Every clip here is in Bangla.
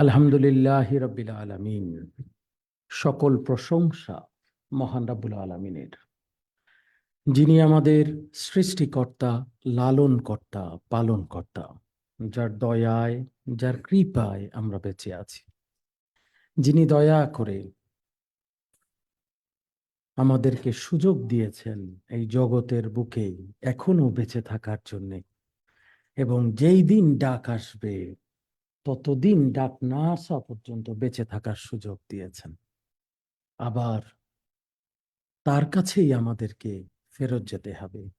আলহামদুলিল্লাহ রবিল আলমিন। সকল প্রশংসা মহান রাব্বুল আলমিনের। যিনি আমাদের সৃষ্টিকর্তা লালন কর্তা পালন কর্তা যার দয়ায়, যার কৃপায় আমরা বেঁচে আছি। যিনি দয়া করে আমাদেরকে সুযোগ দিয়েছেন এই জগতের বুকে এখনও বেঁচে থাকার জন্যে। এবং যেই দিন ডাক আসবে ততদিন ডাক না আসা পর্যন্ত বেঁচে থাকার সুযোগ দিয়েছেন। আবার তার কাছেই আমাদেরকে ফেরত যেতে হবে।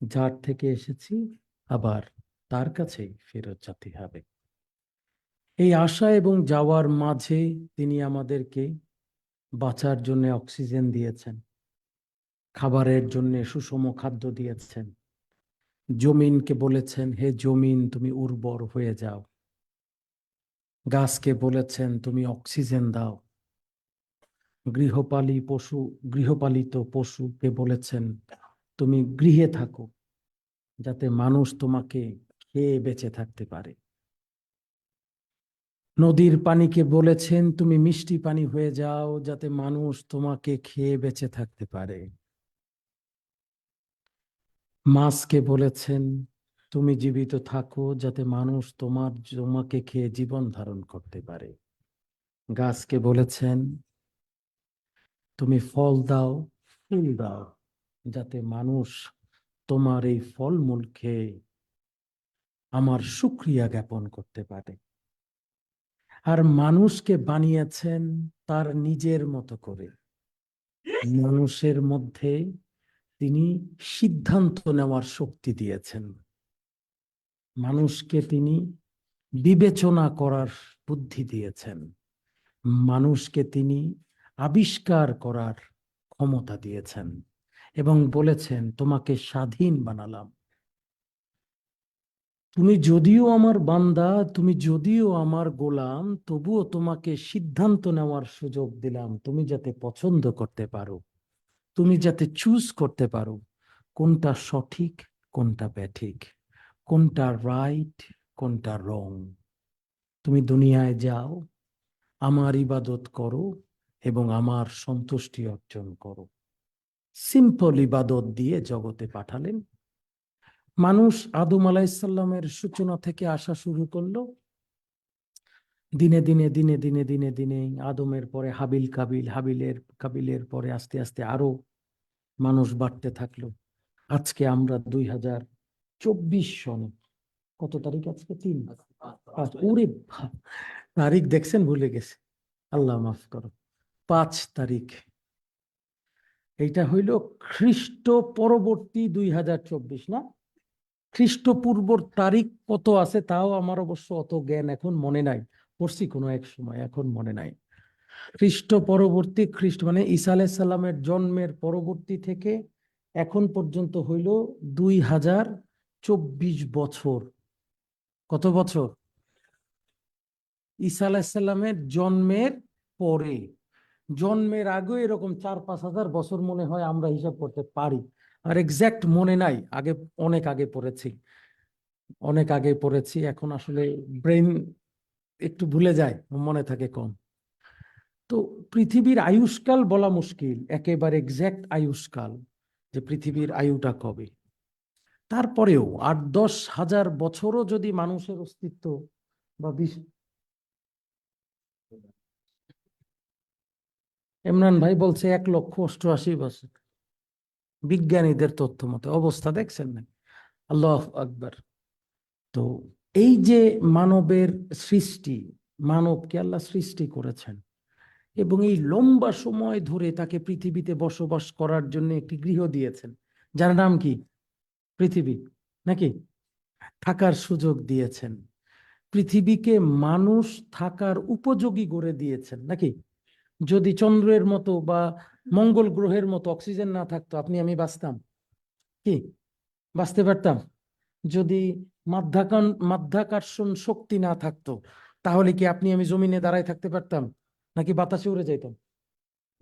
যার থেকে এসেছি, আবার তার কাছেই ফেরত যেতে হবে। এই আশা এবং যাওয়ার মাঝে তিনি আমাদেরকে বাঁচার জন্য অক্সিজেন দিয়েছেন, খাবারের জন্য সুষম খাদ্য দিয়েছেন। জমিনকে বলেছেন, হে জমিন, তুমি উর্বর হয়ে যাও। গাছকে বলেছেন, তুমি অক্সিজেন দাও। গৃহপালী পশু, গৃহপালিত পশুকে বলেছেন, তুমি গৃহে থাকো, যাতে মানুষ তোমাকে খেয়ে বেঁচে থাকতে পারে। নদীর পানিকে বলেছেন, তুমি মিষ্টি পানি হয়ে যাও, যাতে মানুষ তোমাকে খেয়ে বেঁচে থাকতে পারে। মাছকে বলেছেন তুমি জীবিত থাকো যাতে মানুষ তোমার তোমাকে খেয়ে জীবন ধারণ করতে পারে। গাছকে বলেছেন, তুমি ফল দাও, ফুল দাও, যাতে মানুষ তোমার এই ফলমূল খেয়ে আমার সুক্রিয়া জ্ঞাপন করতে পারে। আর মানুষকে বানিয়েছেন তার নিজের মতো করে। মানুষের মধ্যে তিনি সিদ্ধান্ত নেওয়ার শক্তি দিয়েছেন। মানুষকে তিনি বিবেচনা করার বুদ্ধি দিয়েছেন। মানুষকে তিনি আবিষ্কার করার ক্ষমতা দিয়েছেন এবং বলেছেন, তোমাকে স্বাধীন বানালাম। তুমি যদিও আমার বান্দা, তুমি যদিও আমার গোলাম, তবুও তোমাকে সিদ্ধান্ত নেওয়ার সুযোগ দিলাম। তুমি যাতে পছন্দ করতে পারো, তুমি যাতে চুজ করতে পারো, কোনটা সঠিক, কোনটা ব্যাঠিক? কোনটা রাইট কোনটা রং তুমি দুনিয়ায় যাও, আমার ইবাদত করো এবং আমার সন্তুষ্টি অর্জন করো। সিম্পল ইবাদত দিয়ে জগতে পাঠালেন। মানুষ আদম আলাইসাল্লামের সূচনা থেকে আসা শুরু করল। দিনে দিনে দিনে দিনে দিনে দিনে আদমের পরে হাবিল কাবিল, হাবিলের কাবিলের পরে আস্তে আস্তে আরও মানুষ বাড়তে থাকল। আজকে আমরা দুই হাজার চব্বিশ সনে কত তারিখ আজকে? তিন। পাঁচ ওরে তারিখ দেখছেন? ভুলে গেছে। আল্লাহ মাফ করো। পাঁচ তারিখ। এইটা হইল খ্রিস্ট পরবর্তী দুই হাজার চব্বিশ না? খ্রিস্টপূর্বর তারিখ কত আছে তাও আমার অবশ্য অত জ্ঞান এখন মনে নাই। পড়ছি কোনো এক সময় এখন মনে নাই। খ্রিস্ট পরবর্তী খ্রিস্ট মানে ঈসা আলাইসাল্লামের জন্মের পরবর্তী থেকে এখন পর্যন্ত হইল দুই হাজার চব্বিশ বছর। কত বছর? ঈসা আলাহিসাল্লামের জন্মের পরে। জন্মের আগে এরকম চার পাঁচ হাজার বছর মনে হয় আমরা হিসাব করতে পারি। আর এক্সাক্ট মনে নাই, আগে অনেক আগে পড়েছি। অনেক আগে পড়েছি, এখন আসলে ব্রেন একটু ভুলে যায়, মনে থাকে কম। তো পৃথিবীর আয়ুষ্কাল বলা মুশকিল, একেবারে এক্সাক্ট আয়ুষ্কাল যে পৃথিবীর আয়ুটা কবে। তারপরেও আট দশ হাজার বছরও যদি মানুষের অস্তিত্ব বা বিশ ইমরান ভাই বলছে এক লক্ষ অষ্টআশি বছর। বিজ্ঞানীদের তথ্য মতে অবস্থা দেখছেন না। আল্লাহ আকবার। তো এই যে মানবের সৃষ্টি মানবকে আল্লাহ সৃষ্টি করেছেন এবং এই লম্বা সময় ধরে তাকে পৃথিবীতে বসবাস করার জন্য একটি গৃহ দিয়েছেন, যার নাম কি? পৃথিবী, নাকি? থাকার সুযোগ দিয়েছেন। পৃথিবীকে মানুষ থাকার উপযোগী করে দিয়েছেন, নাকি? যদি চন্দ্রের মতো বা মঙ্গল গ্রহের মতো অক্সিজেন না থাকতো, আপনি, আমি বাঁচতাম। কি? বাঁচতে পারতাম। যদি মাধ্যাকর্ষণ মাধ্যাকর্ষণ শক্তি না থাকতো, তাহলে কি আপনি, আমি জমিনে দাঁড়ায় থাকতে পারতাম? নাকি বাতাসে উড়ে যেতাম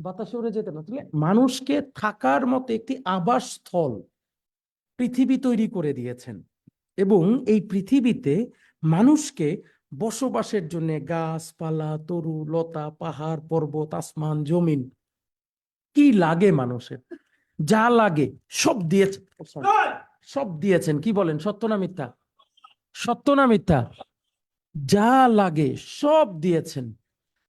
বাতাসে উড়ে যেতাম মানুষকে থাকার মতো একটি আবাসস্থল পৃথিবী তৈরি করে দিয়েছেন এবং এই পৃথিবীতে মানুষকে বসবাসের জন্য গাছপালা তরু লতা পাহাড় পর্বত আসমান জমিন কি লাগে মানুষের? যা লাগে সব দিয়েছেন। সব দিয়েছেন কি বলেন সত্য না মিথ্যা? সত্য না মিথ্যা? যা লাগে সব দিয়েছেন।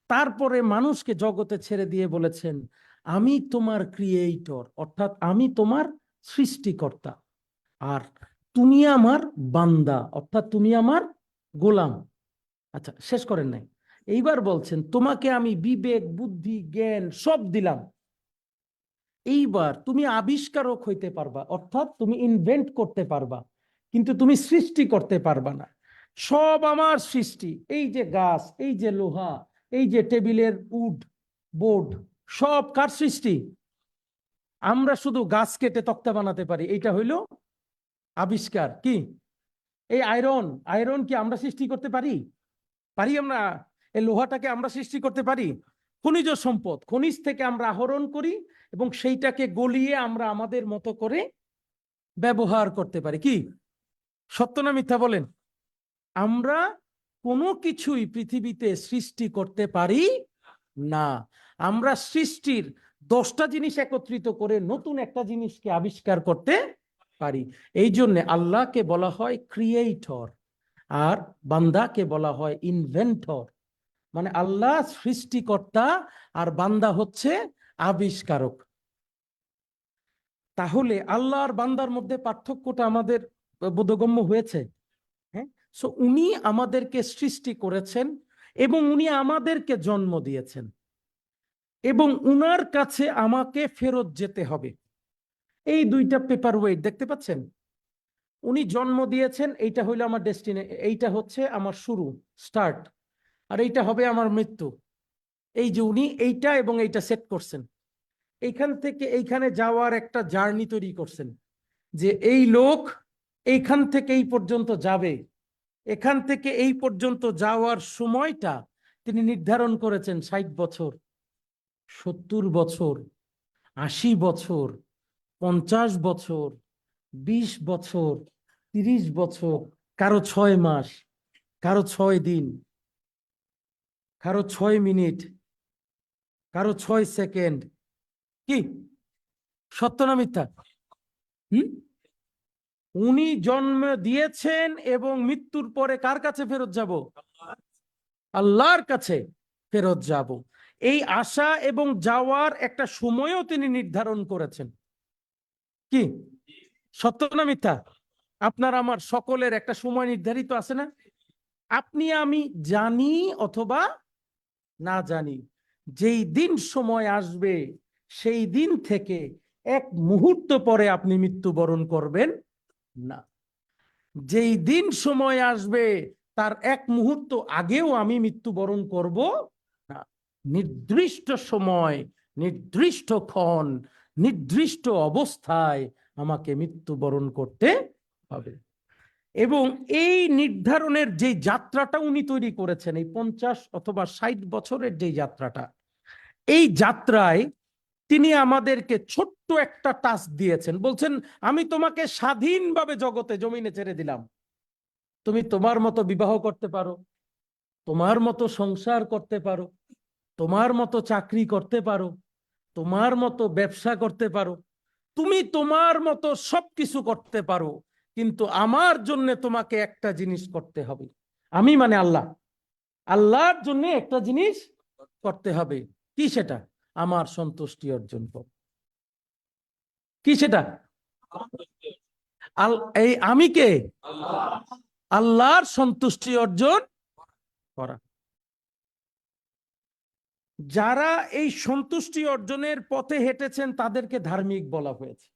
তারপরে মানুষকে জগতে ছেড়ে দিয়ে বলেছেন আমি তোমার ক্রিয়েটর অর্থাৎ আমি তোমার সৃষ্টিকর্তা। আর তুমি আমার বান্দা অর্থাৎ তুমি আমার গোলাম আচ্ছা শেষ করেন নাই। এইবার বলছেন, তোমাকে আমি বিবেক, বুদ্ধি, জ্ঞান সব দিলাম। এইবার তুমি আবিষ্কারক হইতে পারবা, অর্থাৎ তুমি ইনভেন্ট করতে পারবা, কিন্তু তুমি সৃষ্টি করতে পারবা না। সব আমার সৃষ্টি, এই যে গাছ, এই যে লোহা, এই যে টেবিলের উড, বোর্ড, সব কার সৃষ্টি? আমরা শুধু গাছ কেটে তক্তা বানাতে পারি, এইটা হইল আবিষ্কার কি? এই আয়রন আয়রন কি আমরা সৃষ্টি করতে পারি? পারি আমরা? এই লোহাটাকে আমরা সৃষ্টি করতে পারি? খনিজ সম্পদ, খনিজ থেকে আমরা আহরণ করি এবং সেইটাকে গলিয়ে আমরা আমাদের মতো করে ব্যবহার করতে পারি। কি? সত্য না মিথ্যা বলেন? আমরা কোনো কিছুই পৃথিবীতে সৃষ্টি করতে পারি না। আমরা সৃষ্টির দশটা জিনিস একত্রিত করে নতুন একটা জিনিসকে আবিষ্কার করতে পারি। এই জন্য আল্লাহকে বলা হয় ক্রিয়েটর আর বান্দাকে বলা হয় ইনভেন্টর মানে আল্লাহ সৃষ্টিকর্তা আর বান্দা হচ্ছে আবিষ্কারক। তাহলে আল্লাহ আর বান্দার মধ্যে পার্থক্যটা আমাদের বোধগম্য হয়েছে? হ্যাঁ? সো উনি আমাদেরকে সৃষ্টি করেছেন এবং উনি আমাদেরকে জন্ম দিয়েছেন। এবং উনার কাছে আমাকে ফেরত যেতে হবে। এই দুইটা পেপার ওয়েট দেখতে পাচ্ছেন? উনি জন্ম দিয়েছেন, এইটা হইল আমার ডেস্টিনে এইটা হচ্ছে আমার শুরু স্টার্ট আর এইটা হবে আমার মৃত্যু। এই যে উনি এইটা এবং এইটা সেট করছেন। এইখান থেকে এইখানে যাওয়ার একটা জার্নি তৈরি করছেন, যে এই লোক এইখান থেকে এই পর্যন্ত যাবে। এখান থেকে এই পর্যন্ত যাওয়ার সময়টা তিনি নির্ধারণ করেছেন ষাট বছর, সত্তর বছর, আশি বছর পঞ্চাশ বছর, বিশ বছর, তিরিশ বছর, কারও ছয় মাস, কারও ছয় দিন, কারও ছয় মিনিট, কারও ছয় সেকেন্ড। কি? সত্য না মিথ্যা? হুম? উনি জন্ম দিয়েছেন এবং মৃত্যুর পরে কার কাছে ফেরত যাব? আল্লাহর কাছে ফেরত যাব। এই আশা এবং যাওয়ার একটা সময়ও তিনি নির্ধারণ করেছেন। কি? সত্য না মিথ্যা? আপনার আমার সকলের একটা সময় নির্ধারিত আছে না? আপনি আমি জানি অথবা না জানি। যেই দিন সময় আসবে, সেই দিন থেকে এক মুহূর্ত পরে আপনি মৃত্যুবরণ করবেন না। যেই দিন সময় আসবে, তার এক মুহূর্ত আগেও আমি মৃত্যুবরণ করব না। নির্দিষ্ট সময়, নির্দিষ্ট ক্ষণ নির্দিষ্ট অবস্থায় আমাকে মৃত্যুবরণ করতে হবে। এবং এই নির্ধারণের যে যাত্রাটা উনি তৈরি করেছেন, এই পঞ্চাশ অথবা ষাট বছরের যে যাত্রাটা, এই যাত্রায় তিনি আমাদেরকে ছোট্ট একটা টাস্ক দিয়েছেন। বলছেন, আমি তোমাকে স্বাধীনভাবে জগতে জমিনে ছেড়ে দিলাম। তুমি তোমার মতো বিবাহ করতে পারো, তোমার মতো সংসার করতে পারো, তোমার মতো চাকরি করতে পারো তোমার মতো ব্যবসা করতে পারো, তুমি তোমার মতো সবকিছু করতে পারো, কিন্তু আমার জন্য তোমাকে একটা জিনিস করতে হবে। আমি মানে আল্লাহ। আল্লাহর জন্য একটা জিনিস করতে হবে। কি সেটা? আমার সন্তুষ্টি অর্জন কর। কি সেটা? এই আমি কে? আল্লাহর সন্তুষ্টি অর্জন করা। যারা এই সন্তুষ্টি অর্জনের পথে হেঁটেছেন, তাদেরকে ধার্মিক বলা হয়েছে।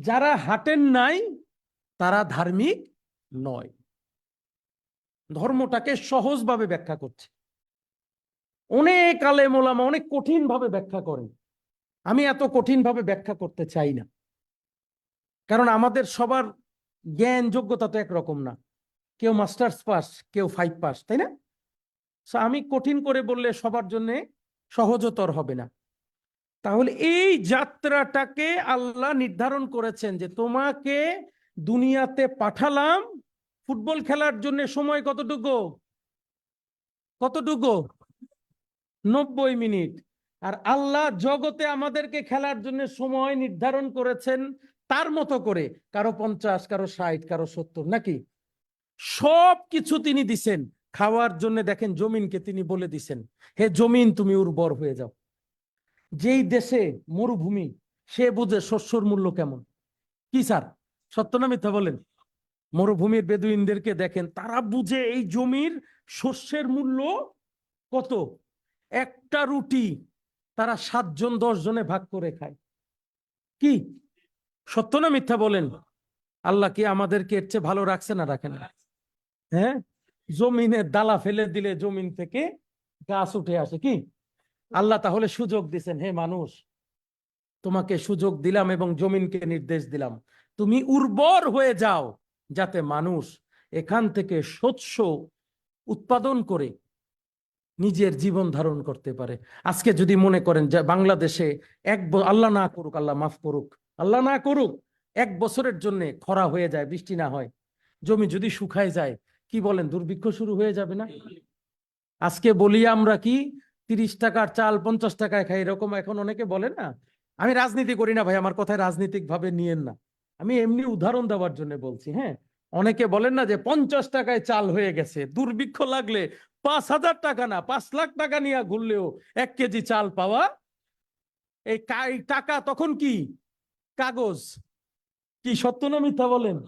যারা হাঁটেন নাই, তারা ধার্মিক নয়। ধর্মটাকে সহজভাবে ব্যাখ্যা করছে। অনেক আলে মোলামা অনেক কঠিন ভাবে ব্যাখ্যা করেন। আমি এত কঠিন ভাবে ব্যাখ্যা করতে চাই না। কারণ আমাদের সবার জ্ঞান যোগ্যতা তো একরকম না। কেউ মাস্টার্স পাস, কেউ ফাইভ পাস, তাই না? So, আমি কঠিন করে বললে সবার জন্য সহজতর হবে না। তাহলে এই যাত্রাটাকে আল্লাহ নির্ধারণ করেছেন যে তোমাকে দুনিয়াতে পাঠালাম, ফুটবল খেলার জন্য সময় কতটুকু? কতটুকু? নব্বই মিনিট। আর আল্লাহ জগতে আমাদেরকে খেলার জন্য সময় নির্ধারণ করেছেন তার মতো করে, কারও পঞ্চাশ, কারও ষাট, কারও সত্তর, নাকি? সব কিছু তিনি দিছেন। খাওয়ার জন্য দেখেন জমিনকে তিনি বলে দিছেন, হে জমিন, তুমি উর্বর হয়ে যাও। যেই দেশে মরুভূমি, সে বুঝে শস্যর মূল্য কেমন। কি স্যার? সত্য না মিথ্যা বলেন? মরুভূমির বেদুইনদেরকে দেখেন, তারা বুঝে এই জমির শস্যের মূল্য কত। একটা রুটি তারা সাতজন দশ জনে ভাগ করে খায়। কি? সত্য না মিথ্যা বলেন? আল্লাহ কি আমাদেরকে এর চেয়ে ভালো রাখছে না রাখেন না? হ্যাঁ? জমিনে দালা ফেলে দিলে জমিন থেকে গাছ উঠে আসে কি? আল্লাহ তাহলে সুযোগ দিছেন, হে মানুষ, তোমাকে সুযোগ দিলাম এবং জমিনকে নির্দেশ দিলাম। তুমি উর্বর হয়ে যাও যাতে মানুষ এখান থেকে শস্য উৎপাদন করে নিজের জীবন ধারণ করতে পারে। আজকে যদি মনে করেন যে বাংলাদেশে এক আল্লাহ না করুক, আল্লাহ মাফ করুক। আল্লাহ না করুক, এক বছরের জন্য খরা হয়ে যায়, বৃষ্টি না হয়। জমি যদি শুকায় যায় কি বলেন, দুর্ভিক্ষ শুরু হয়ে যাবে না? আজকে বলি আমরা কি, তিরিশ টাকার চাল পঞ্চাশ টাকায় খাই, এরকম এখন অনেকে বলে না, আমি রাজনীতি করি না ভাই, আমার কথায় রাজনীতিক ভাবে নিয়েন না। আমি এমনি উদাহরণ দেওয়ার জন্য বলছি হ্যাঁ? অনেকে বলেন না যে পঞ্চাশ টাকায় চাল হয়ে গেছে, দুর্ভিক্ষ লাগলে পাঁচ হাজার টাকা না, পাঁচ লাখ টাকা নিয়ে ঘুরলেও এক কেজি চাল পাওয়া এই টাকা তখন কি? কাগজ। কি সত্য না মিথ্যা বলেন?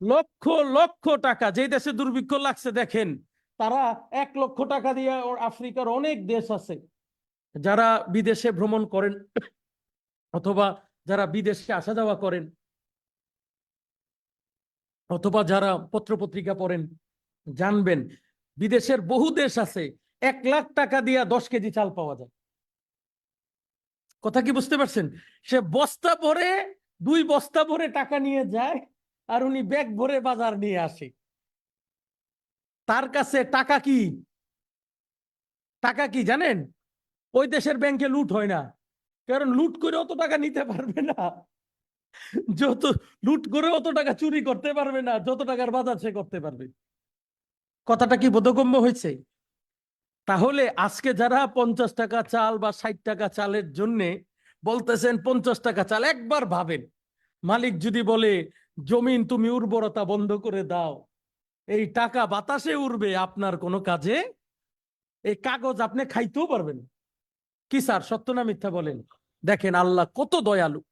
লক্ষ লক্ষ টাকা, যেই দেশে দুর্ভিক্ষ লাগছে, দেখেন, তারা এক লক্ষ টাকা দিয়ে আফ্রিকার অনেক দেশ আছে, যারা বিদেশে ভ্রমণ করেন, অথবা যারা বিদেশে আসা যাওয়া করেন, অথবা যারা পত্রপত্রিকা পড়েন, জানবেন, বিদেশের বহু দেশ আছে, এক লাখ টাকা দিয়া দশ কেজি চাল পাওয়া যায়। কথা কি বুঝতে পারছেন? সে বস্তা ভরে, দুই বস্তা ভরে টাকা নিয়ে যায় আর উনি ব্যাগ ভরে বাজার নিয়ে আসে। তার কাছে টাকা কি? টাকা কি জানেন? ওই দেশের ব্যাংকে লুট হয় না। কারণ লুট করে অত টাকা নিতে পারবে না। যত লুট করে অত টাকা চুরি করতে পারবে না, যত টাকার বাজার সে করতে পারবে। কথাটা কি বোধগম্য হয়েছে? তাহলে আজকে যারা পঞ্চাশ টাকা চাল বা ষাট টাকা চালের জন্যে বলতেছেন পঞ্চাশ টাকা চাল, একবার ভাবেন। মালিক যদি বলে জমিন তুমি উর্বরতা বন্ধ করে দাও। এই টাকা বাতাসে উড়বে, আপনার কোনো কাজে? এই কাগজ আপনি খাইতেও পারবেন। কি স্যার, সত্য না মিথ্যা বলেন? দেখেন, আল্লাহ কত দয়ালু।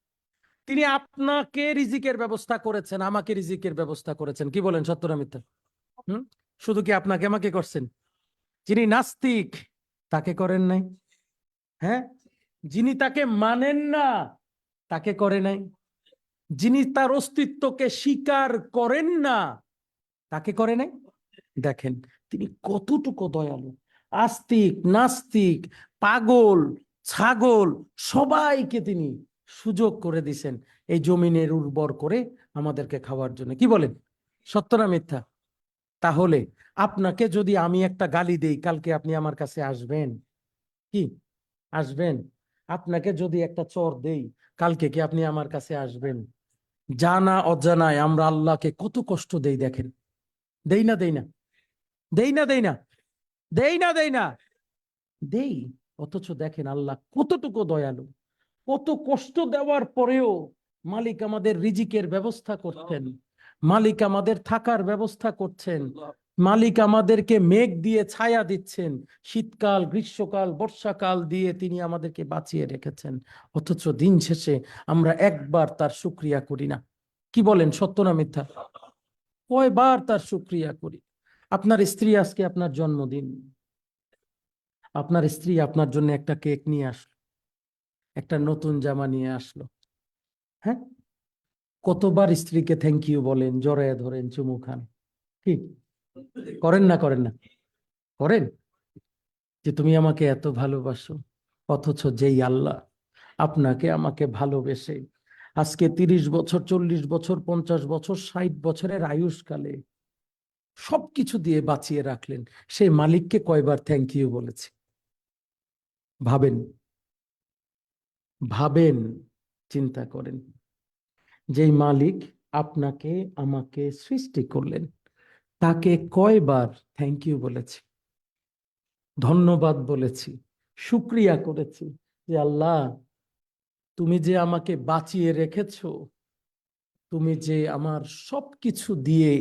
তিনি আপনাকে রিজিকের ব্যবস্থা করেছেন, আমাকে রিজিকের ব্যবস্থা করেছেন। কি বলেন, সত্য না মিথ্যা? হুম? শুধু কি আপনাকে আমাকে করছেন? যিনি নাস্তিক, তাকে করেন নাই। হ্যাঁ? যিনি তাকে মানেন না, তাকে করে নাই। যিনি তার অস্তিত্বকে স্বীকার করেন না তাকে করে নাই? দেখেন, তিনি কতটুকু দয়ালু। আস্তিক, নাস্তিক, পাগল, ছাগল, সবাইকে তিনি সুযোগ করে দিছেন এই জমিনের উর্বর করে আমাদেরকে খাওয়ার জন্য। কি বলেন? সত্য না মিথ্যা? তাহলে আপনাকে যদি আমি একটা গালি দেই, কালকে আপনি আমার কাছে আসবেন? কি? আসবেন? আপনাকে যদি একটা চর দেই, কালকে কি আপনি আমার কাছে আসবেন? জানা অজানায় আমরা আল্লাহকে কত কষ্ট দেই দেখেন। দেই না দেই না। দেই না দেই না। দেই না দেই না। দেই, অথচ দেখেন আল্লাহ কতটুকু দয়ালু। কত কষ্ট দেওয়ার পরেও মালিক আমাদের রিজিকের ব্যবস্থা করতেন মালিক আমাদের থাকার ব্যবস্থা করছেন। মালিক আমাদেরকে মেঘ দিয়ে ছায়া দিচ্ছেন, শীতকাল, গ্রীষ্মকাল, বর্ষাকাল দিয়ে তিনি আমাদেরকে বাঁচিয়ে রেখেছেন। অথচ দিন শেষে আমরা একবার তার সুক্রিয়া করি না। কি বলেন? সত্য না মিথ্যা? কয়বার তার সুক্রিয়া করি? আপনার স্ত্রী আজকে আপনার জন্মদিন। আপনার স্ত্রী আপনার জন্য একটা কেক নিয়ে আসলো। একটা নতুন জামা নিয়ে আসলো। হ্যাঁ? কতবার স্ত্রীকে থ্যাংক ইউ বলেন, জড়ায় ধরেন চুমু খান। কি করেন না করেন না। করেন? যে তুমি আমাকে এত ভালোবাসো, অথচ যেই আল্লাহ আপনাকে আমাকে ভালোবেসে আজকে তিরিশ বছর, চল্লিশ বছর, পঞ্চাশ বছর, ষাট বছরের আয়ুষ্কালে সবকিছু দিয়ে বাঁচিয়ে রাখলেন। সেই মালিককে কয়বার থ্যাংক ইউ বলেছে। ভাবেন। ভাবেন, চিন্তা করেন। যেই মালিক আপনাকে, আমাকে সৃষ্টি করলেন তাকে কয়বার থ্যাংক ইউ বলেছি, ধন্যবাদ বলেছি, শুক্রিয়া করেছি যে আল্লাহ, তুমি যে আমাকে বাঁচিয়ে রেখেছো, তুমি যে আমার সবকিছু দিয়ে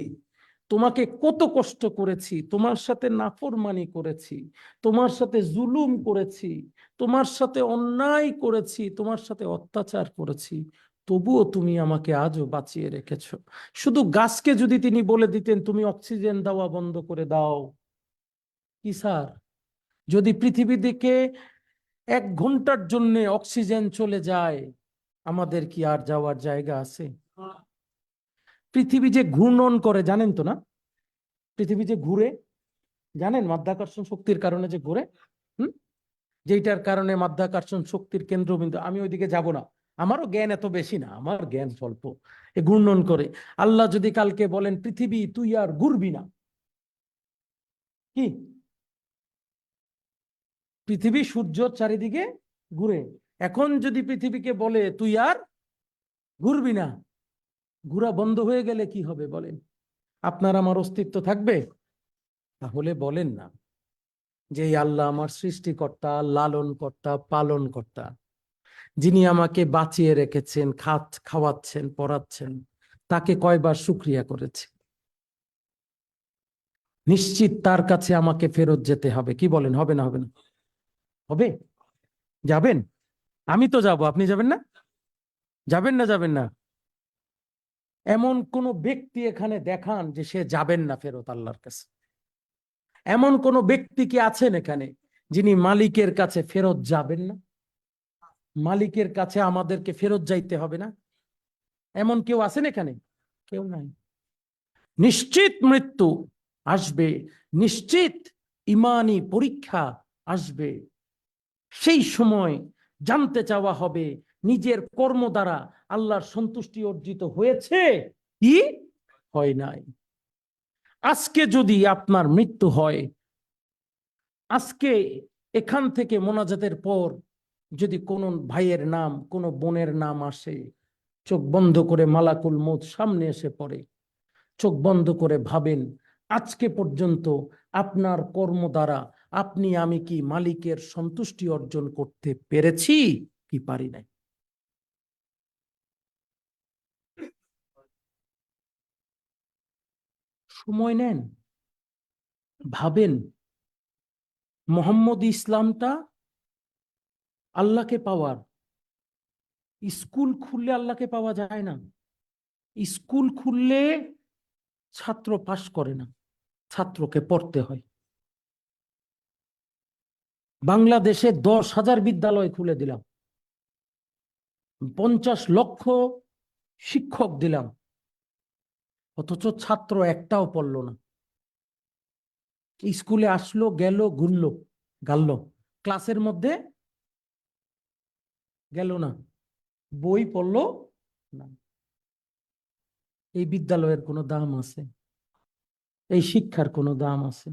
তোমাকে কত কষ্ট করেছি, তোমার সাথে নাফরমানি করেছি, তোমার সাথে জুলুম করেছি, তোমার সাথে অন্যায় করেছি, তোমার সাথে অত্যাচার করেছি তবুও তুমি আমাকে আজও বাঁচিয়ে রেখেছ। শুধু গাছকে যদি তিনি বলে দিতেন, তুমি অক্সিজেন দেওয়া বন্ধ করে দাও। কি স্যার? যদি পৃথিবী দিকে এক ঘণ্টার জন্য অক্সিজেন চলে যায়, আমাদের কি আর যাওয়ার জায়গা আছে? পৃথিবী যে ঘূর্ণন করে, জানেন তো না? পৃথিবী যে ঘুরে, জানেন মাধ্যাকর্ষণ শক্তির কারণে যে ঘুরে? হুম? যেটার কারণে মাধ্যাকর্ষণ শক্তির কেন্দ্রবিন্দু, আমি ওইদিকে যাব না। আমারও জ্ঞান এত বেশি না, আমার জ্ঞান স্বল্প। এ ঘূর্ণন করে, আল্লাহ যদি কালকে বলেন, পৃথিবী, তুই আর ঘুরবি না। কি? পৃথিবী, সূর্য চারিদিকে ঘুরে। এখন যদি পৃথিবীকে বলে, তুই আর ঘুরবি না, ঘোরা বন্ধ হয়ে গেলে কি হবে বলেন? আপনার আমার অস্তিত্ব থাকবে? তাহলে বলেন না যে আল্লাহ আমার সৃষ্টিকর্তা লালন কর্তা পালন কর্তা যিনি আমাকে বাঁচিয়ে রেখেছেন, খাত খাওয়াচ্ছেন, পড়াচ্ছেন, তাকে কয়বার শুক্রিয়া করেছে। নিশ্চিত তার কাছে আমাকে ফেরত যেতে হবে। কি বলেন, হবে না হবে না? হবে? যাবেন? আমি তো যাব, আপনি যাবেন না? যাবেন না যাবেন না? এমন কোন ব্যক্তি এখানে দেখান যে সে যাবেন না ফেরত আল্লাহর কাছে। এমন কোন ব্যক্তি কি আছেন এখানে যিনি মালিকের কাছে ফেরত যাবেন না? মালিকের কাছে আমাদেরকে ফেরত যাইতে হবে না? এমন কেউ আছেন এখানে? কেউ নাই। নিশ্চিত মৃত্যু আসবে, নিশ্চিত ইমানি পরীক্ষা আসবে। সেই সময় জানতে চাওয়া হবে, নিজের কর্ম দ্বারা আল্লাহর সন্তুষ্টি অর্জিত হয়েছে কি? হয় নাই। আজকে যদি আপনার মৃত্যু হয়, আজকে এখান থেকে মোনাজাতের পর যদি কোনো ভাইয়ের নাম, কোনো বোনের নাম আসে, চোখ বন্ধ করে মালাকুল মত সামনে এসে পড়ে। চোখ বন্ধ করে ভাবেন, আজকে পর্যন্ত আপনার কর্ম দ্বারা আপনি আমি কি মালিকের সন্তুষ্টি অর্জন করতে পেরেছি কি পারি নাই? সময় নেন, ভাবেন, মোহাম্মদ ইসলামটা আল্লাহকে পাওয়ার। স্কুল খুললে আল্লাহকে পাওয়া যায় না। স্কুল খুললে ছাত্র পাশ করে না। ছাত্রকে পড়তে হয়। বাংলাদেশে দশ হাজার বিদ্যালয় খুলে দিলাম। পঞ্চাশ লক্ষ শিক্ষক দিলাম। অথচ ছাত্র একটাও পড়ল না। স্কুলে আসলো, গেল, ঘুরলো, গাল্ল। ক্লাসের মধ্যে গেল না। বই পড়ল না। এই বিদ্যালয়ের কোনো দাম আছে? এই শিক্ষার কোনো দাম আছে?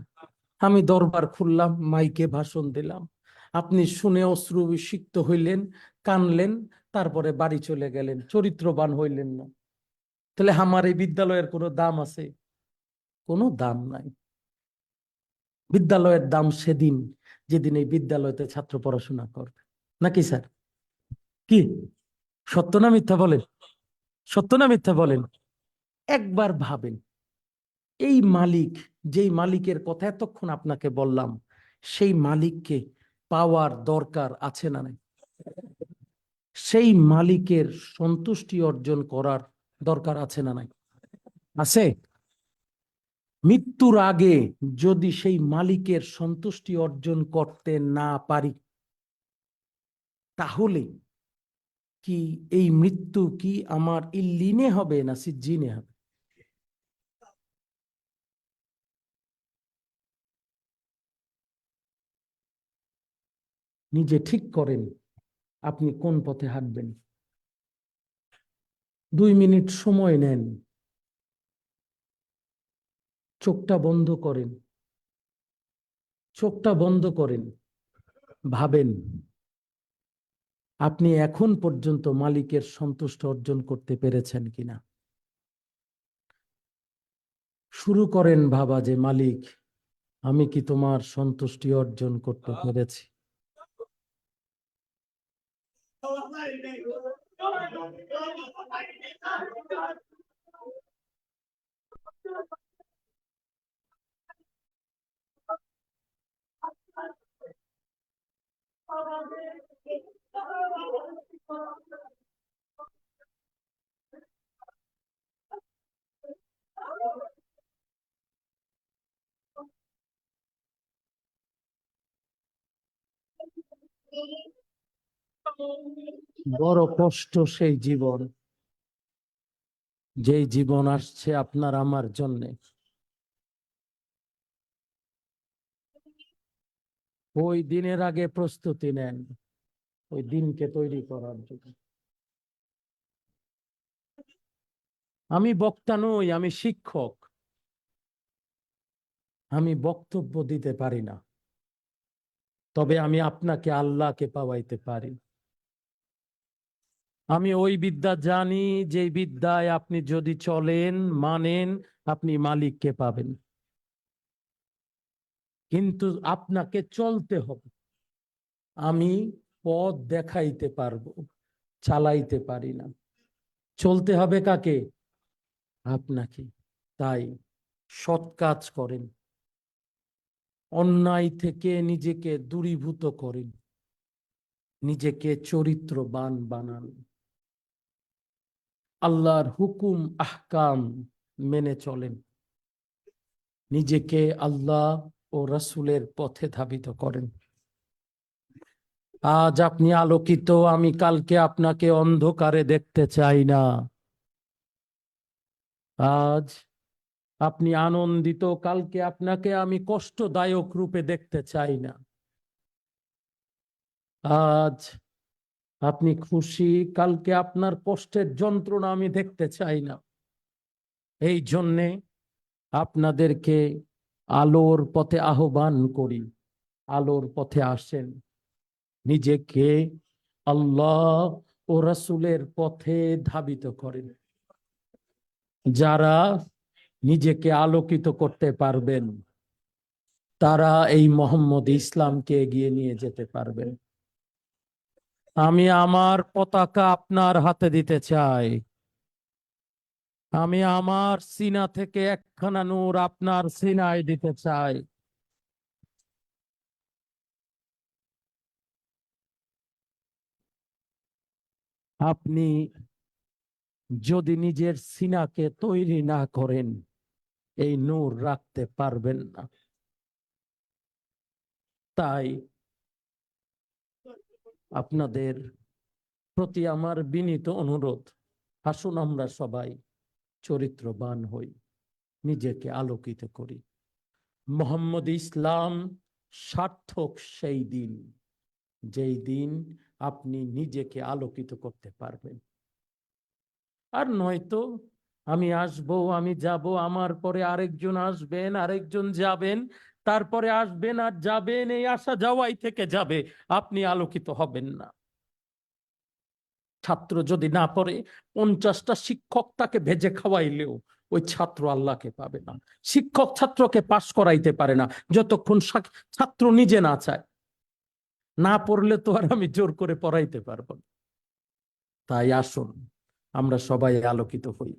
আমি দরবার খুললাম, মাইকে ভাষণ দিলাম। আপনি শুনে অশ্রু সিক্ত হইলেন, কানলেন, তারপরে বাড়ি চলে গেলেন, চরিত্রবান হইলেন না। তাহলে আমার এই বিদ্যালয়ের কোনো দাম আছে? কোনো দাম নাই। বিদ্যালয়ের দাম সেদিন, যেদিন এই বিদ্যালয়তে ছাত্র পড়াশোনা করবে। নাকি স্যার? কি? সত্য না মিথ্যা বলেন? সত্য না মিথ্যা বলেন? একবার ভাবেন। এই মালিক, যেই মালিকের কথা এতক্ষণ আপনাকে বললাম, সেই মালিককে পাওয়ার দরকার আছে না নাই? সেই মালিকের সন্তুষ্টি অর্জন করার দরকার আছে না নাই? আছে? মৃত্যুর আগে যদি সেই মালিকের সন্তুষ্টি অর্জন করতে না পারি, তাহলে কি এই মৃত্যু কি আমার ইল্লিনে হবে না সিজ্জিনে হবে? নিজে ঠিক করেন আপনি কোন পথে হাঁটবেন। দুই মিনিট সময় নেন। চোখটা বন্ধ করেন। চোখটা বন্ধ করেন। ভাবেন। আপনি এখন পর্যন্ত মালিকের সন্তুষ্ট অর্জন করতে পেরেছেন কিনা? শুরু করেন ভাবা যে মালিক আমি কি তোমার সন্তুষ্টি অর্জন করতে পেরেছি? বড় কষ্ট সেই জীবন। যেই জীবন আসছে আপনার আমার জন্যে। ওই দিনের আগে প্রস্তুতি নেন। ওই দিনকে তৈরি করার জন্য। আমি বক্তা নই, আমি শিক্ষক। আমি বক্তব্য দিতে পারি না। তবে আমি আপনাকে আল্লাহকে পাওয়াইতে পারি। আমি ওই বিদ্যা জানি, যে বিদ্যায় আপনি যদি চলেন, মানেন, আপনি মালিককে পাবেন। কিন্তু আপনাকে চলতে হবে। আমি পথ দেখাইতে পারব, চালাইতে পারি না। চলতে হবে কাকে? আপনাকে। তাই সৎ কাজ করেন। অন্যায় থেকে নিজেকে দূরীভূত করেন। নিজেকে চরিত্রবান বানান। আল্লাহর হুকুম, আহকাম মেনে চলেন। নিজেকে আল্লাহ ও রাসূলের পথে ধাবিত করেন। আজ আপনি আলোকিত, আমি কালকে আপনাকে অন্ধকারে দেখতে চাই না। আজ আপনি আনন্দিত, কালকে আপনাকে আমি কষ্টদায়ক রূপে দেখতে চাই না। আজ আপনি খুশি, কালকে আপনার কষ্টের যন্ত্রণা আমি দেখতে চাই না। এই জন্যে আপনাদেরকে আলোর পথে আহ্বান করি। আলোর পথে আসেন। নিজেকে আল্লাহ ও রাসূলের পথে ধাবিত করেন। যারা নিজেকে আলোকিত করতে পারবেন, তারা এই মোহাম্মদ ইসলামকে এগিয়ে নিয়ে যেতে পারবেন। আমি আমার পতাকা আপনার হাতে দিতে চাই। আমি আমার সিনা থেকে একখানা নূর আপনার সিনায় দিতে চাই। আপনি যদি নিজের সিনাকে তৈরি না করেন, এই নূর রাখতে পারবেন না। তাই আপনাদের প্রতি আমার বিনীত অনুরোধ, আসুন আমরা সবাই চরিত্রবান হই, নিজেকে আলোকিত করি। মোহাম্মদ ইসলাম সার্থক সেই দিন, যেই দিন আপনি নিজেকে আলোকিত করতে পারবেন। আর নয়তো আমি আসব, আমি যাব, আমার পরে আরেকজন আসবেন, আরেকজন যাবেন তারপরে আসবেন আর যাবেন, এই আসা যাওয়াই থেকে যাবে। আপনি আলোকিত হবেন না। ছাত্র যদি না পড়ে, পঞ্চাশটা শিক্ষক তাকে ভেজে খাওয়াইলেও ওই ছাত্র আল্লাহকে পাবে না। শিক্ষক ছাত্রকে পাশ করাইতে পারে না। যতক্ষণ ছাত্র নিজে না চায়। না পড়লে তো আর আমি জোর করে পড়াইতে পারব না। তাই আসুন, আমরা সবাই আলোকিত হই।